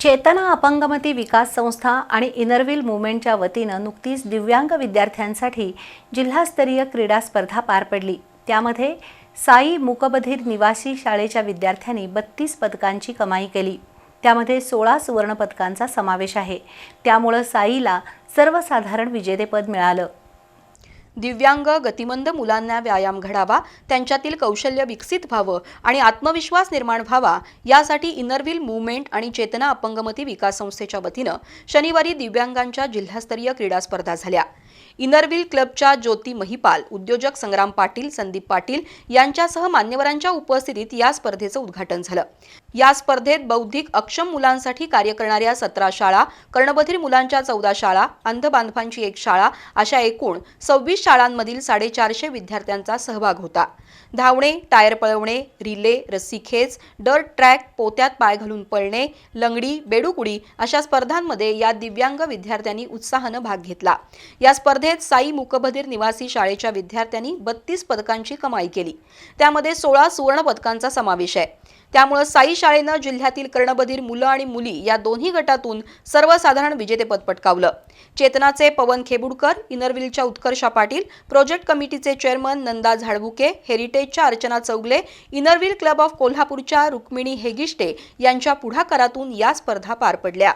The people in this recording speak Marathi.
चेतना अपंगमती विकास संस्था आणि इनरव्हील मुवमेंटच्या वतीनं नुकतीच दिव्यांग विद्यार्थ्यांसाठी जिल्हास्तरीय क्रीडा स्पर्धा पार पडली. त्यामध्ये साई मुकबधीर निवासी शाळेच्या विद्यार्थ्यांनी बत्तीस पदकांची कमाई केली. त्यामध्ये सोळा सुवर्णपदकांचा समावेश आहे. त्यामुळं साईला सर्वसाधारण विजेतेपद मिळालं. दिव्यांग गतिमंद मुलांना व्यायाम घडावा त्यांच्यातील कौशल्य विकसित व्हावं आणि आत्मविश्वास निर्माण व्हावा यासाठी इनरव्हील मुवमेंट आणि चेतना अपंगमती विकास संस्थेच्या वतीनं शनिवारी दिव्यांगांच्या जिल्हास्तरीय क्रीडा स्पर्धा झाल्या. इनरव्हील क्लबच्या ज्योती महिपाल उद्योजक संग्राम पाटील संदीप पाटील यांच्यासह मान्यवरांच्या उपस्थितीत या स्पर्धेचं उद्घाटन झालं. या स्पर्धेत बौद्धिक अक्षम मुलांसाठी कार्य करणाऱ्या सतरा शाळा कर्णबधीर मुलांच्या चौदा शाळा अंध बांधवांची एक शाळा अशा एकूण सव्वीस शाळांमधील साडेचारशे विद्यार्थ्यांचा सहभाग होता. धावणे टायर पळवणे रिले रस्सीखेच डर्ट ट्रॅक पोत्यात पाय घालून पळणे लंगडी बेडूकुडी अशा स्पर्धांमध्ये या दिव्यांग विद्यार्थ्यांनी उत्साहानं भाग घेतला. या स्पर्धेत साई मुकबधीर निवासी शाळेच्या विद्यार्थ्यांनी बत्तीस पदकांची कमाई केली. त्यामध्ये सोळा सुवर्ण पदकांचा समावेश आहे. त्यामुळे साई शाळेनं जिल्ह्यातील कर्णबधीर मुलं आणि मुली या दोन्ही गटातून सर्वसाधारण विजेतेपद पटकावलं. चेतनाचे पवन खेबुडकर इनरविलच्या उत्कर्षा पाटील प्रोजेक्ट कमिटीचे chairman Nanda Zadbuke हेरिटेजच्या Archana Chougale Inner Wheel club of कोल्हापूरच्या रुक्मिणी हेगिष्टे यांच्या पुढाकारातून या स्पर्धा पार पडल्या.